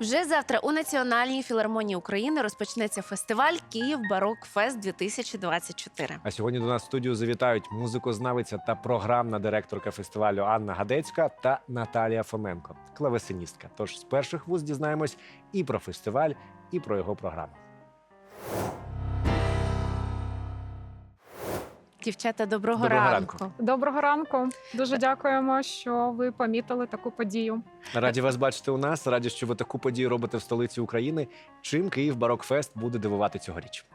Вже завтра у Національній філармонії України розпочнеться фестиваль Київ Барок Фест 2024. А сьогодні до нас в студію завітають музикознавиця та програмна директорка фестивалю Анна Гадецька та Наталія Фоменко, клавесиністка. Тож з перших вуз дізнаємось і про фестиваль, і про його програму. Дівчата, доброго, Доброго ранку. ранку. Доброго ранку. Дуже дякуємо, що ви помітили таку подію. Раді вас бачити у нас. Раді, що ви таку подію робите в столиці України. Чим Київ Барок Фест буде дивувати цьогоріч?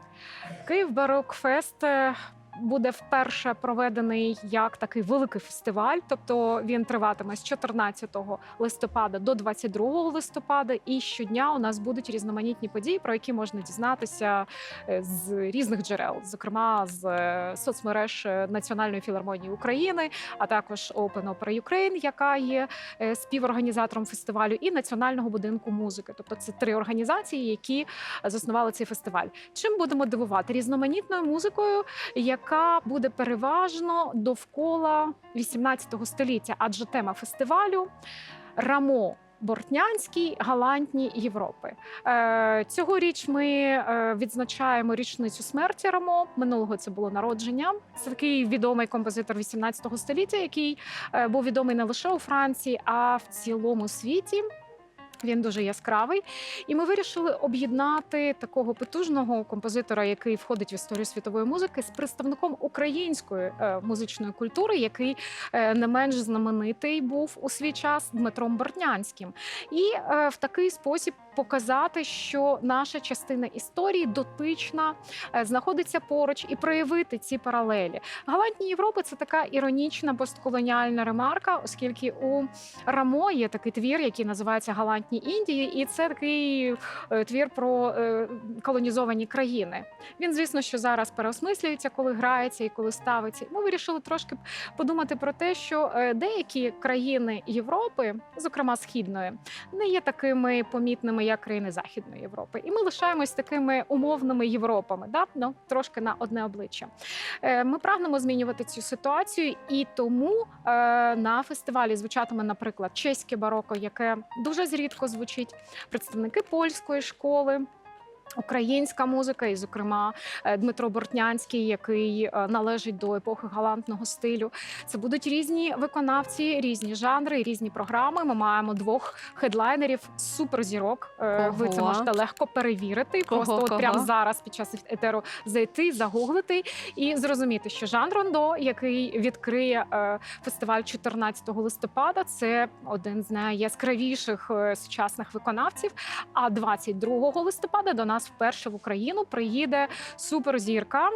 Київ Барок Фест е, буде вперше проведений як такий великий фестиваль, тобто він триватиме з 14 листопада до 22 листопада. І щодня у нас будуть різноманітні події, про які можна дізнатися е, з різних джерел, зокрема з е, соцмереж е, Національної філармонії України, а також Open Opera Ukraine, яка є співорганізатором фестивалю, і Національного будинку музики. Тобто це три організації, які заснували цей фестиваль. Чим будемо дивувати? Різноманітною музикою, яка буде переважно довкола 18 століття, адже тема фестивалю Рамо. Бортнянській галантні Європи е, цьогоріч ми е, відзначаємо річницю смерті Рамо. Минулого це було народження. Це такий відомий композитор 18 століття, який е, був відомий не лише у Франції, а в цілому світі. Він дуже яскравий, і ми вирішили об'єднати такого потужного композитора, який входить в історію світової музики, з представником української е, музичної культури, який е, не менш знаменитий був у свій час Дмитром Бортнянським. І е, в такий спосіб показати, що наша частина історії дотична, знаходиться поруч, і проявити ці паралелі. Галантні Європи це така іронічна постколоніальна ремарка, оскільки у Рамо є такий твір, який називається Галантні Індії, і це такий е, твір про е, колонізовані країни. Він, звісно, що зараз переосмислюється, коли грається і коли ставиться. Ми вирішили трошки подумати про те, що е, деякі країни Європи, зокрема східної, не є такими помітними, як країни Західної Європи. І ми лишаємось такими умовними Європами, да? ну, трошки на одне обличчя. Ми прагнемо змінювати цю ситуацію, і тому на фестивалі звучатиме, наприклад, чеське бароко, яке дуже зрідко звучить, представники польської школи. Українська музика, і, зокрема, е, Дмитро Бортнянський, який е, належить до епохи галантного стилю. Це будуть різні виконавці, різні жанри, різні програми. Ми маємо двох хедлайнерів, суперзірок. Е, Ви це можете легко перевірити. Кого, Просто от прямо зараз під час етеру зайти, загуглити і зрозуміти, що Жан Рондо, який відкриє фестиваль 14 листопада, це один з найяскравіших сучасних виконавців. А 22 листопада до нас вперше в Україну приїде суперзірка.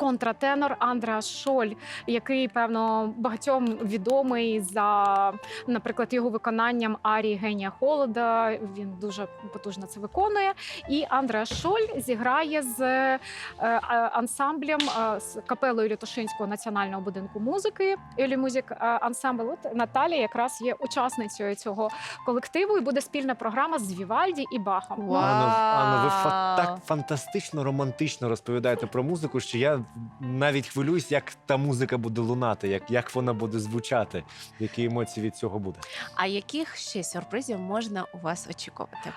Контратенор Андреас Шоль, який певно багатьом відомий за, наприклад, його виконанням арії генія холода. Він дуже потужно це виконує. І Андреас Шоль зіграє з е, е, ансамблем е, з капелою Літошинського національного будинку музики Елі Музик ансамбль. От Наталія якраз є учасницею цього колективу, і буде спільна програма з Вівальді і Бахом. Вау. Анно, Анно, ви фа- так фантастично романтично розповідаєте про музику, що я навіть хвилююсь, як та музика буде лунати, як, як вона буде звучати, які емоції від цього буде. А яких ще сюрпризів можна у вас очікувати?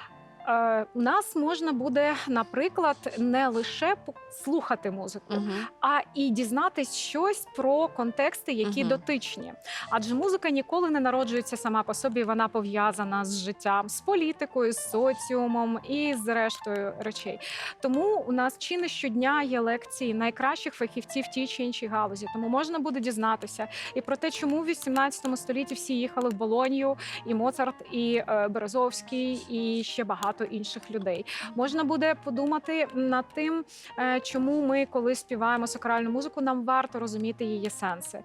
Е, у нас можна буде, наприклад, не лише слухати музику, Угу. а і дізнатись щось про контексти, які Мгм. дотичні. Адже музика ніколи не народжується сама по собі. Вона пов'язана з життям, з політикою, з соціумом і з рештою речей. Тому у нас чи не щодня є лекції найкращих фахівців в тій чи іншій галузі. Тому можна буде дізнатися і про те, чому в 18 столітті всі їхали в Болонію, і Моцарт, і е, Березовський, і ще багато інших людей. Можна буде подумати над тим, е, чому ми, коли співаємо сакральну музику, нам варто розуміти її сенси.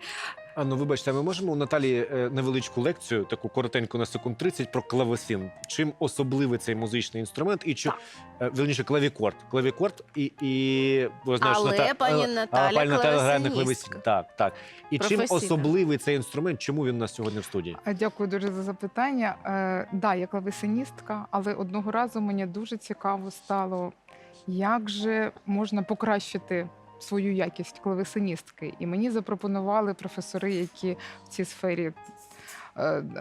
Анно, вибачте, ми можемо у Наталі е, невеличку лекцію, таку коротеньку на секунд 30, про клавесин. Чим особливий цей музичний інструмент, і чи е, вірніше клавікорд. Клавікорд і, і ви знаєш, Але Ната- пані е, Наталя а, пані Наталя грає на клавесин. Так, так. І чим особливий цей інструмент, чому він у нас сьогодні в студії? Дякую дуже за запитання. Е, да, я клавесиністка, але одного разу мені дуже цікаво стало, як же можна покращити свою якість клавесиністки. І мені запропонували професори, які в цій сфері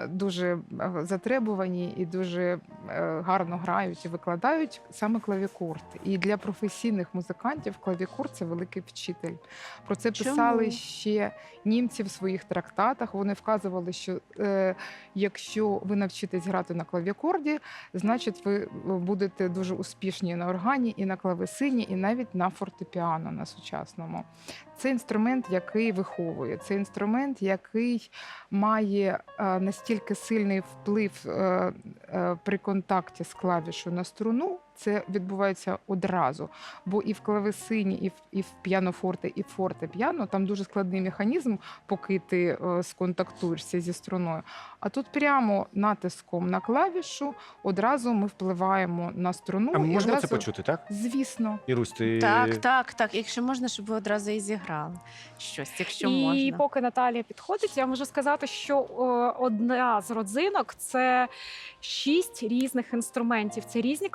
дуже е, затребувані і дуже е, гарно грають і викладають саме клавікорд. І для професійних музикантів клавікорд це великий вчитель. Про це Чому? писали ще німці в своїх трактатах. Вони вказували, що е, якщо ви навчитесь грати на клавікорді, значить ви е, будете дуже успішні на органі, і на клавесині, і навіть на фортепіано на сучасному. Це інструмент, який виховує. Це інструмент, який має е, настільки сильний вплив е, е, при контакті з клавішою на струну. Це відбувається одразу. Бо і в клавесині, і в і в піанофорте, і в форте-піано там дуже складний механізм, поки ти е, сконтактуєшся зі струною. А тут прямо натиском на клавішу одразу ми впливаємо на струну. А ми і можемо одразу... це почути, так? Звісно. Ірусь, ти... Так, так, так. Якщо можна, щоб ви одразу і зіграли щось, якщо і можна. поки Наталія підходить, я можу сказати, що е, одна з родзинок це шість різних інструментів. Це різні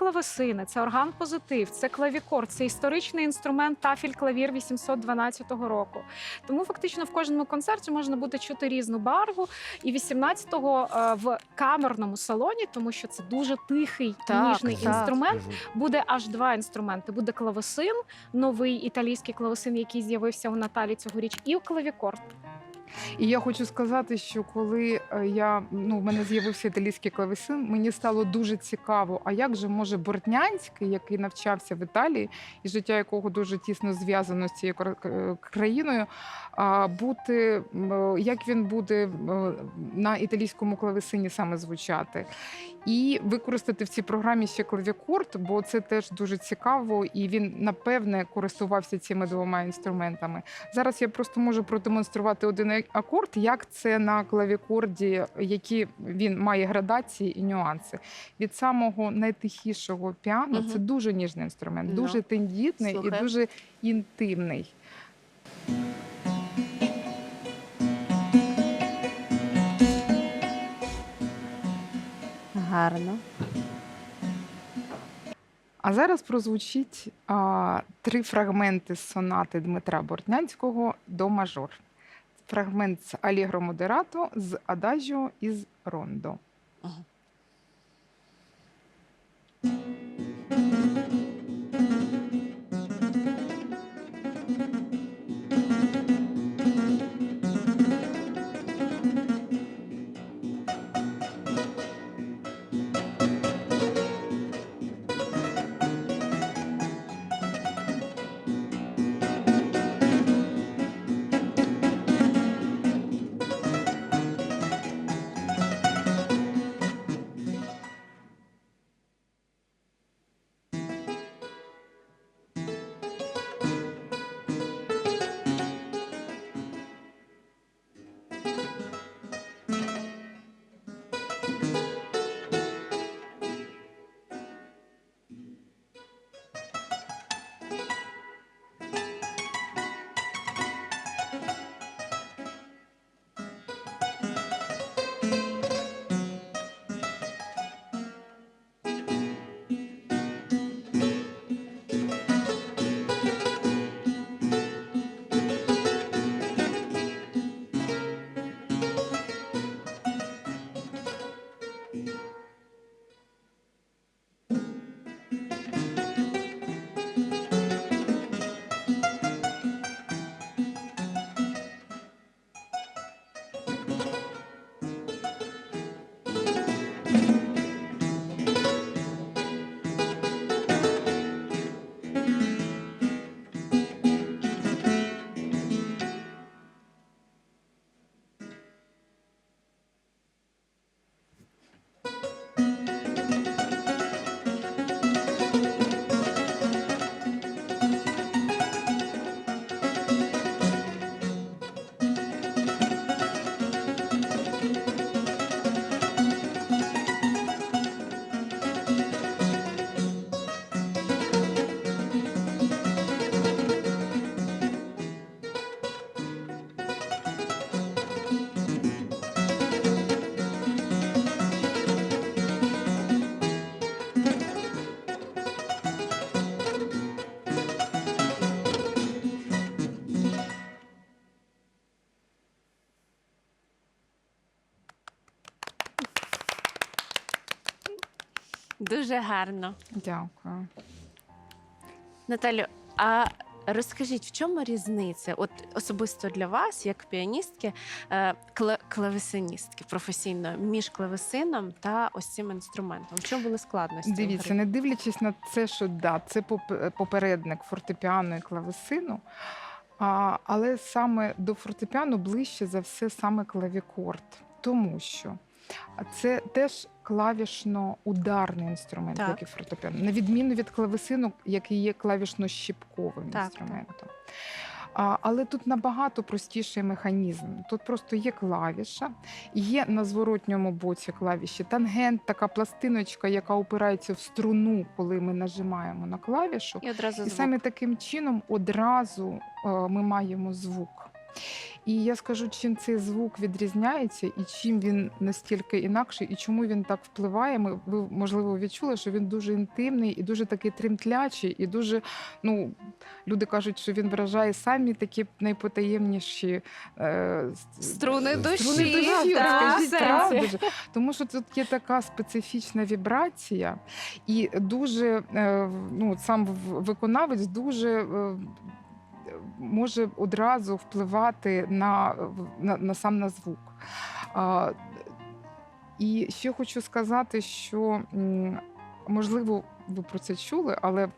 клавесини, це орган позитив, це клавікорд, це історичний інструмент тафіль клавір 812 року. Тому фактично в кожному концерті можна буде чути різну барву. І 18-го е, в камерному салоні, тому що це дуже тихий Так, ніжний так. інструмент. Буде аж два інструменти: буде клавесин, новий італійський клавесин, який з'явився у Наталі цьогоріч, і клавікорд. І я хочу сказати, що коли е, я ну в мене з'явився італійський клавесин, мені стало дуже цікаво. А як же може Бортнянський, який навчався в Італії, і життя якого дуже тісно зв'язано з цією е, країною, бути е, як він буде на італійському клавесині саме звучати, і використати в цій програмі ще клавікорд, бо це теж дуже цікаво, і він напевне користувався цими двома інструментами. Зараз я просто можу продемонструвати один акорд, як це на клавікорді, які він має градації і нюанси. Від самого найтихішого піано Мгм. це дуже ніжний інструмент, Ну, дуже тендітний і дуже інтимний. Гарно. А зараз прозвучить а, три фрагменти з сонати Дмитра Бортнянського до мажор. Фрагмент з Алігро Модерато, з Адажіо і з Рондо. Дуже гарно. Дякую. Наталю, а розкажіть, в чому різниця? От особисто для вас, як піаністки, е, кла- клавесиністки професійно, між клавесином та ось цим інструментом? В чому були складності? Дивіться, не дивлячись на це, що да, це поп- попередник фортепіано і клавесину. А, але саме до фортепіано ближче за все саме клавікорд, тому що це теж клавішно-ударний інструмент, Так. як і фортепіано, на відміну від клавесину, який є клавішно-щіпковим Так, інструментом. А, але тут набагато простіший механізм. Тут просто є клавіша, є на зворотньому боці клавіші тангент, така пластиночка, яка опирається в струну, коли ми нажимаємо на клавішу. І одразу І звук. саме таким чином одразу е, ми маємо звук. І я скажу, чим цей звук відрізняється, і чим він настільки інакший, і чому він так впливає. Ми ви можливо відчули, що він дуже інтимний і дуже такий тремтлячий, і дуже ну люди кажуть, що він виражає самі такі найпотаємніші е, Струни душі, Струни душі, так, скажіть, правда ж? Тому що тут є така специфічна вібрація, і дуже е, ну, сам виконавець дуже. е, Може одразу впливати на, на, на сам на звук. А, і ще хочу сказати, що можливо, ви про це чули, але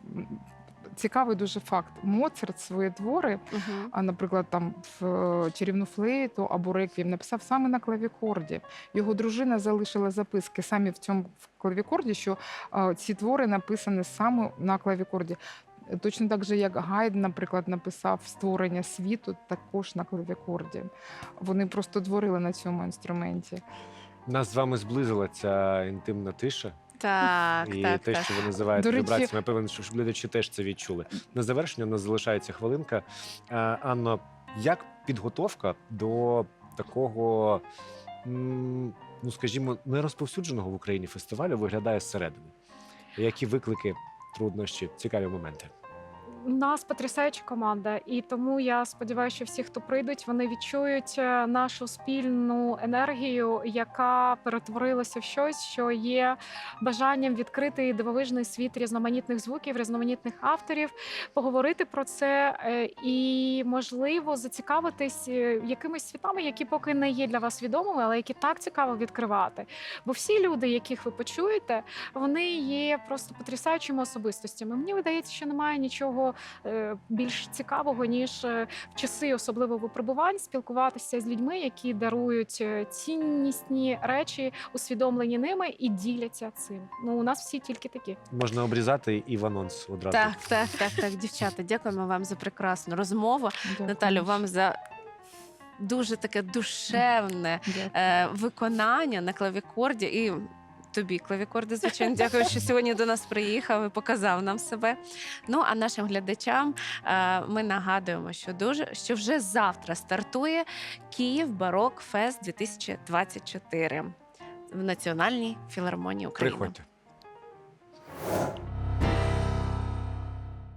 цікавий дуже факт. Моцарт свої твори Мгм. а, наприклад, там в е, чарівну флейту або реквієм написав саме на клавікорді. Його дружина залишила записки самі в цьому в клавікорді, що а, ці твори написані саме на клавікорді. Точно так же, як Гайд, наприклад, написав створення світу також на клавікорді. Вони просто творили на цьому інструменті. Нас з вами зблизила ця інтимна тиша. Так, і так, те, так. що ви називаєте речі- вібраціями, я певен, що глядачі теж це відчули. На завершення у нас залишається хвилинка. Е, Анно, як підготовка до такого, ну скажімо, нерозповсюдженого в Україні фестивалю виглядає зсередини? Які виклики, trudności, ciekawe momenty. Нас потрясаюча команда, і тому я сподіваюся, що всі, хто прийдуть, вони відчують е, нашу спільну енергію, яка перетворилася в щось, що є бажанням відкрити дивовижний світ різноманітних звуків, різноманітних авторів, поговорити про це е, і, можливо, зацікавитись е, якимись світами, які поки не є для вас відомими, але які так цікаво відкривати. Бо всі люди, яких ви почуєте, вони є просто потрясаючими особистостями. Мені видається, що немає нічого е, більш цікавого ніж е, в часи особливо випробувань спілкуватися з людьми, які дарують е, ціннісні речі, усвідомлені ними і діляться цим. Ну у нас всі тільки такі. Можна обрізати і в анонс одразу. Так, так, так, так, дівчата, дякуємо вам за прекрасну розмову. Дякую. Наталю, вам за дуже таке душевне е, виконання на клавікорді і. Тобі клавікорди, звичайно, дякую, що сьогодні до нас приїхав і показав нам себе. Ну а нашим глядачам е, ми нагадуємо, що дуже що вже завтра стартує Київ Барок Фест 2024 в Національній філармонії України. Приходьте.